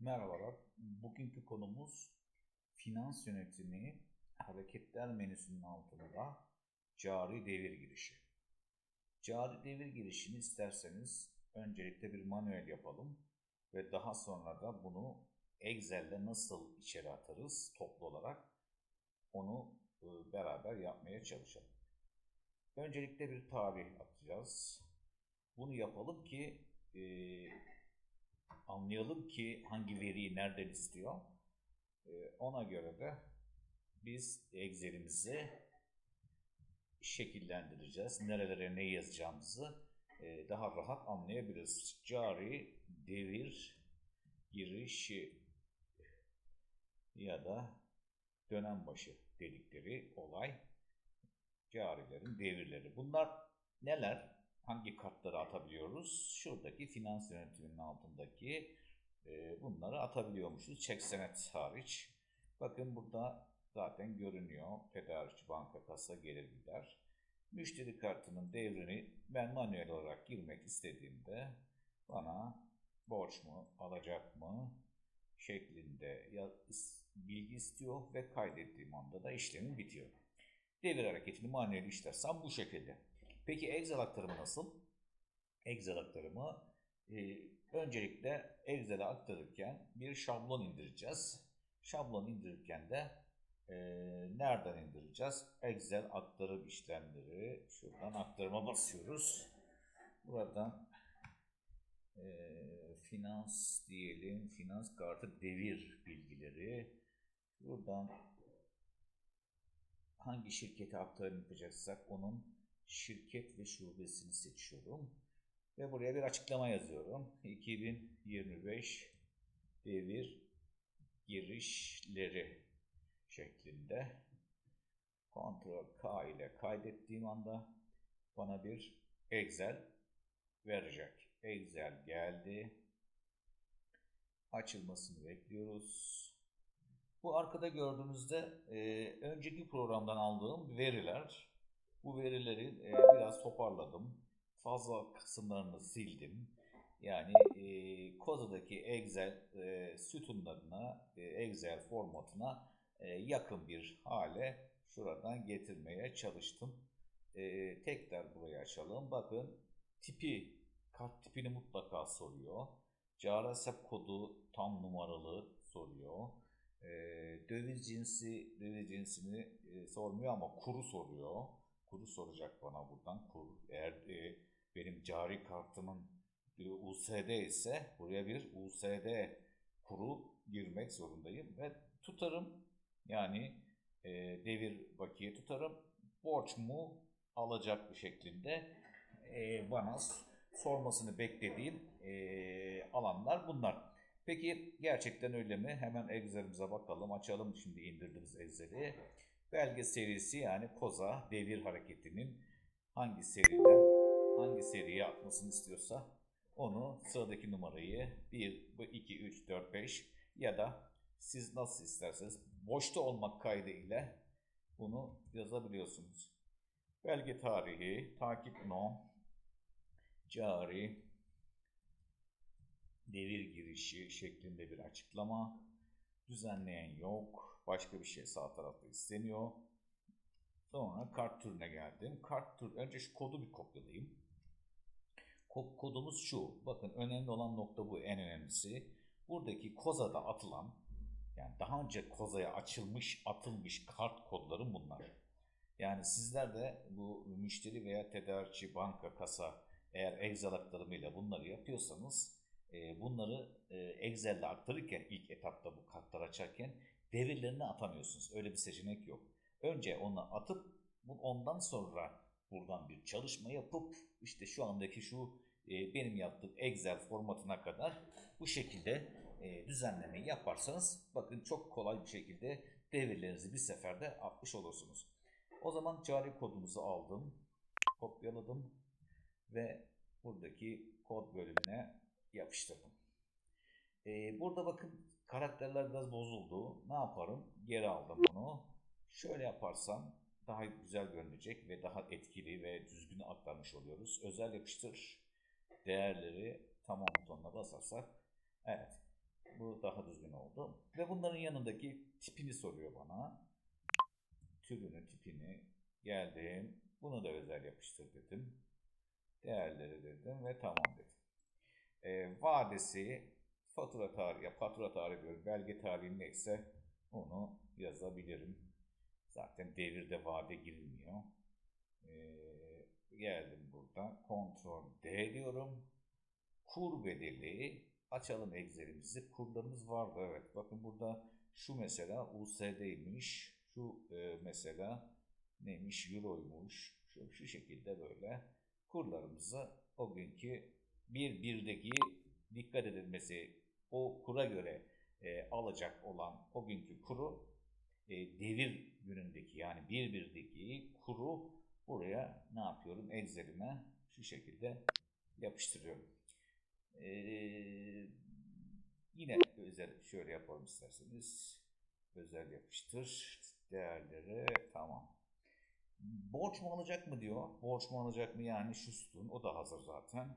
Merhabalar. Bugünkü konumuz finans yönetimi hareketler menüsünün altında cari devir girişi. Cari devir girişini isterseniz öncelikle bir manuel yapalım ve daha sonra da bunu Excel'de nasıl içeri atarız toplu olarak onu e, beraber yapmaya çalışalım. Öncelikle bir tarih atacağız. Bunu yapalım ki e, anlayalım ki hangi veriyi nereden istiyor. Ee, ona göre de biz Excel'imizi şekillendireceğiz. Nerelere ne yazacağımızı e, daha rahat anlayabiliriz. Cari devir girişi ya da dönem başı dedikleri olay carilerin devirleri. Bunlar neler? Hangi kartları atabiliyoruz? Şuradaki finans yönetiminin altındaki e, bunları atabiliyormuşuz. Çek senet hariç. Bakın burada zaten görünüyor. Tedarikçi banka kasa gelir gider. Müşteri kartının devrini ben manuel olarak girmek istediğimde bana borç mu, alacak mı şeklinde bilgi istiyor ve kaydettiğim anda da işlemim bitiyor. Devir hareketini manuel işlersem bu şekilde. Peki Excel aktarımı nasıl? Excel aktarımı e, öncelikle Excel'e aktarırken bir şablon indireceğiz. Şablon indirirken de e, nereden indireceğiz? Excel aktarım işlemleri. Şuradan aktarıma basıyoruz. Buradan e, finans diyelim. Finans kartı devir bilgileri. Buradan hangi şirkete aktarım yapacaksak onun şirket ve şubesini seçiyorum. Ve buraya bir açıklama yazıyorum. 2025 devir girişleri şeklinde. Ctrl K ile kaydettiğim anda bana bir Excel verecek. Excel geldi. Açılmasını bekliyoruz. Bu arkada gördüğünüzde e, önceki programdan aldığım veriler bu verileri e, biraz toparladım. Fazla kısımlarını sildim. Yani e, Koza'daki Excel e, sütunlarına, e, Excel formatına e, yakın bir hale şuradan getirmeye çalıştım. E, tekrar burayı açalım. Bakın tipi, kart tipini mutlaka soruyor. Cari hesap kodu tam numaralı soruyor. E, döviz cinsi, döviz cinsini e, sormuyor ama kuru soruyor kuru soracak bana buradan. Kur, eğer e, benim cari kartımın e, USD ise buraya bir USD kuru girmek zorundayım ve tutarım yani e, devir bakiye tutarım borç mu alacak bir şeklinde e, bana sormasını beklediğim e, alanlar bunlar. Peki gerçekten öyle mi? Hemen Excel'imize bakalım. Açalım şimdi indirdiğimiz Excel'i belge serisi yani koza devir hareketinin hangi seriden hangi seriye atmasını istiyorsa onu sıradaki numarayı 1, 2, 3, 4, 5 ya da siz nasıl isterseniz boşta olmak kaydıyla bunu yazabiliyorsunuz. Belge tarihi, takip no, cari, devir girişi şeklinde bir açıklama. Düzenleyen yok. Başka bir şey sağ tarafta isteniyor. Sonra kart türüne geldim. Kart tür önce şu kodu bir kopyalayayım. Kodumuz şu. Bakın önemli olan nokta bu en önemlisi. Buradaki kozada atılan yani daha önce kozaya açılmış, atılmış kart kodları bunlar. Yani sizler de bu müşteri veya tedarikçi, banka, kasa eğer Excel aktarımıyla bunları yapıyorsanız e, bunları e, Excel'de aktarırken ilk etapta bu kartları açarken devirlerini atamıyorsunuz. Öyle bir seçenek yok. Önce onu atıp ondan sonra buradan bir çalışma yapıp işte şu andaki şu e, benim yaptığım Excel formatına kadar bu şekilde e, düzenlemeyi yaparsanız bakın çok kolay bir şekilde devirlerinizi bir seferde atmış olursunuz. O zaman cari kodumuzu aldım, kopyaladım ve buradaki kod bölümüne yapıştırdım. Ee, burada bakın karakterler biraz bozuldu. Ne yaparım? Geri aldım bunu. Şöyle yaparsam daha güzel görünecek ve daha etkili ve düzgün aktarmış oluyoruz. Özel yapıştır değerleri tamam butonuna basarsak evet bu daha düzgün oldu. Ve bunların yanındaki tipini soruyor bana. Türünü, tipini geldim. Bunu da özel yapıştır dedim. Değerleri dedim ve tamam dedim. E, vadesi fatura tarihi, ya fatura tarihi diyorum, belge tarihi neyse onu yazabilirim. Zaten devirde vade girilmiyor. E, geldim burada. Ctrl D diyorum. Kur bedeli. Açalım Excel'imizi. Kurlarımız vardı. Evet. Bakın burada şu mesela USD'ymiş. Şu e, mesela neymiş? Euro'ymuş. Şu, şu şekilde böyle kurlarımızı o günkü bir birdeki dikkat edilmesi o kura göre e, alacak olan o günkü kuru e, devir günündeki yani bir birdeki kuru buraya ne yapıyorum? Excel'ime şu şekilde yapıştırıyorum. E, yine özel şöyle yapalım isterseniz. Özel yapıştır. Değerleri tamam. Borç mu alacak mı diyor. Borç mu alacak mı yani şu sütun. O da hazır zaten.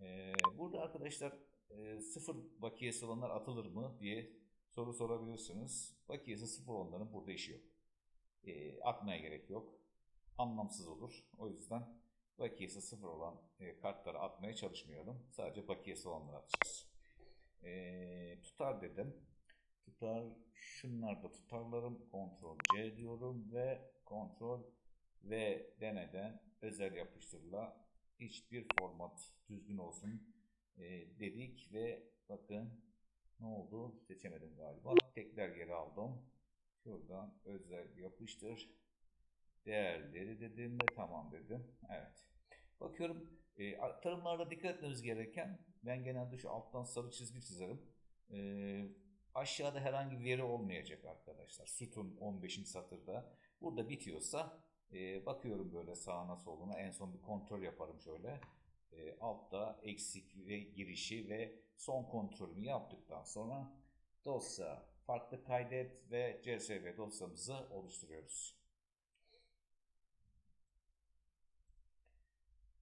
Ee, burada arkadaşlar e, sıfır bakiyesi olanlar atılır mı diye soru sorabilirsiniz. Bakiyesi sıfır olanların burada işi yok. E, atmaya gerek yok. Anlamsız olur. O yüzden bakiyesi sıfır olan e, kartları atmaya çalışmıyorum. Sadece bakiyesi olanları atacağız. E, tutar dedim. Tutar, şunlar da tutarlarım. Ctrl C diyorum ve Ctrl ve deneden özel yapıştırla hiçbir format düzgün olsun e, dedik ve bakın ne oldu? Seçemedim galiba. Tekrar geri aldım. Şuradan özel yapıştır. Değerleri dedim ve tamam dedim. Evet. Bakıyorum e, tarımlarda dikkat etmemiz gereken ben genelde şu alttan sarı çizgi çizerim. E, aşağıda herhangi bir veri olmayacak arkadaşlar. Sütun 15. satırda. Burada bitiyorsa e, bakıyorum böyle sağına soluna en son bir kontrol yaparım şöyle. E, altta eksik ve girişi ve son kontrolünü yaptıktan sonra dosya farklı kaydet ve CSV dosyamızı oluşturuyoruz.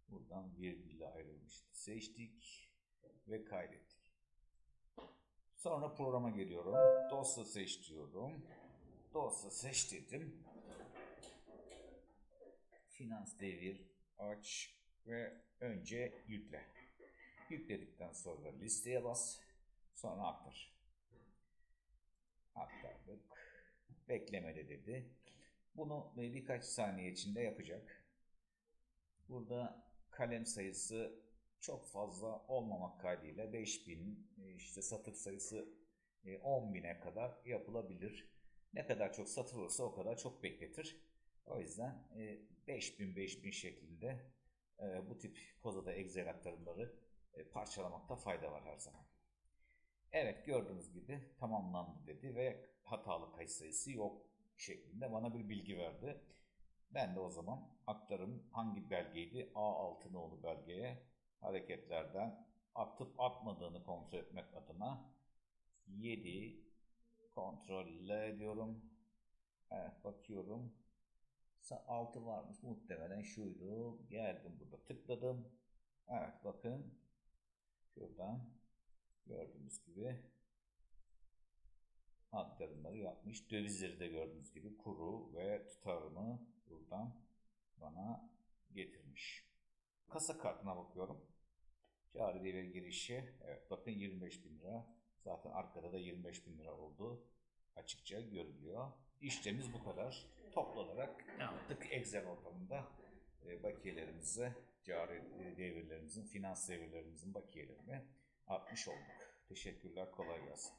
Buradan virgülle ayrılmıştı. Seçtik ve kaydettik. Sonra programa geliyorum. Dosya seç diyorum. Dosya seç dedim finans devir aç ve önce yükle. Yükledikten sonra listeye bas. Sonra aktar. Aktardık. Beklemede dedi. Bunu birkaç saniye içinde yapacak. Burada kalem sayısı çok fazla olmamak kaydıyla 5000 işte satır sayısı 10.000'e kadar yapılabilir. Ne kadar çok satır olursa o kadar çok bekletir. O yüzden 5000-5000 şeklinde e, bu tip kozada Excel aktarımları e, parçalamakta fayda var her zaman. Evet gördüğünüz gibi tamamlandı dedi ve hatalı kayıt sayısı yok şeklinde bana bir bilgi verdi. Ben de o zaman aktarım hangi belgeydi? A6 nolu belgeye hareketlerden atıp atmadığını kontrol etmek adına 7 kontrol ediyorum. Evet bakıyorum. 6 varmış muhtemelen şuydu. Geldim burada tıkladım. Evet bakın. Şuradan gördüğünüz gibi aktarımları yapmış. Dövizleri de gördüğünüz gibi kuru ve tutarımı buradan bana getirmiş. Kasa kartına bakıyorum. Cari devir girişi. Evet bakın 25 bin lira. Zaten arkada da 25 bin lira oldu. Açıkça görülüyor. İşlemimiz bu kadar. Toplanarak ne yaptık? Excel ortamında e, bakiyelerimizi, cari e, devirlerimizin, finans devirlerimizin bakiyelerini atmış olduk. Teşekkürler, kolay gelsin.